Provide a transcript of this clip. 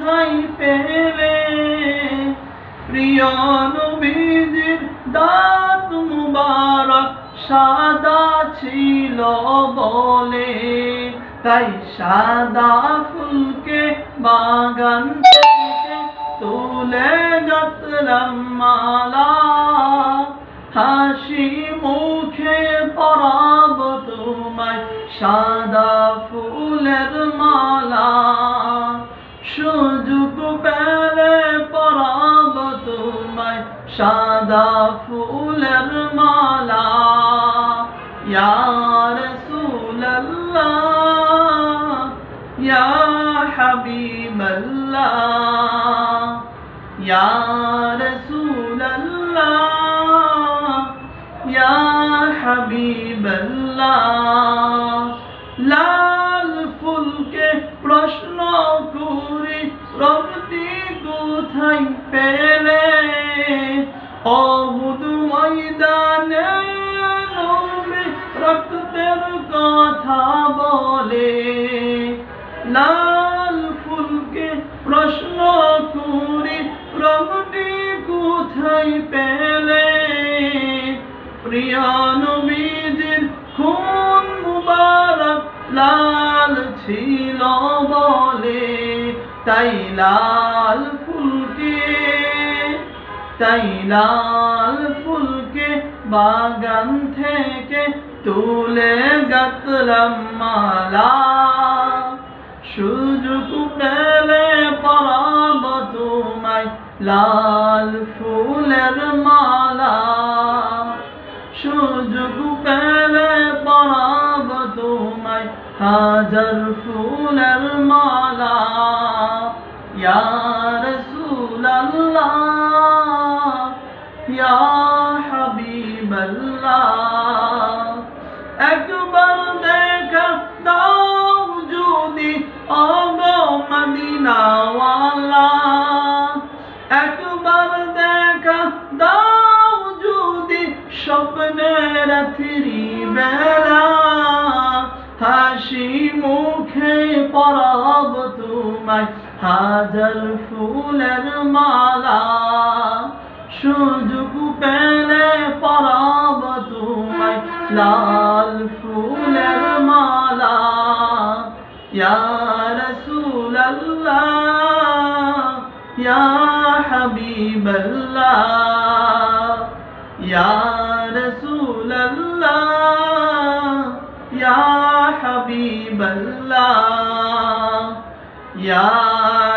ঠাই পেলে প্রিয় নবীজির দাঁত মুবারক সাদা ছিল বলে। তাই সাদা ফুলকে বাগান থেকে তুলে গতলাম মালা। হাসি মুখে পরাব তোমায় সাদা ফুলের সুযোগ পেলে পরাব তোমায় সাদা ফুলের মালা ইয়া রাসূলুল্লাহ ইয়া হাবিবাল্লাহ ইয়া রাসূলুল্লাহ ইয়া হাবিবাল্লাহ লাল পেলে অবুদ ময়দানে নবী রক্তের কথা বলে। লাল ফুলকে প্রশ্ন করি রক্তি কোথায় পেলে? প্রিয় নবীজির খুন মুবারক লাল ছিল বলে তাই লাল ফুলকে, তাই লাল ফুলকে বাগান থেকে তুলে গাতলাম মালা। সুযোগ পেলে পরাব তোমায় লাল ফুলের মালা। সুযোগ পেলে পরাব তোমায় হাজার ফুলের মালা। ইয়া রাসূলুল্লাহ, ইয়া হাবিবাল্লাহ, একবার দেখা দাও যদি অগ মদিনাওয়ালা। একবার দেখা দাও যদি স্বপ্নের রাত্রি বেলা হাসি মুখে পরাব তোমায় হাজার ফুলের মালা, সুযোগ পেলে পরাব তোমায় লাল ফুলের মালা। ইয়া রাসূলুল্লাহ, ইয়া হাবিবাল্লাহ, ইয়া রাসূলুল্লাহ, ইয়া হাবিবাল্লাহ, ইয়া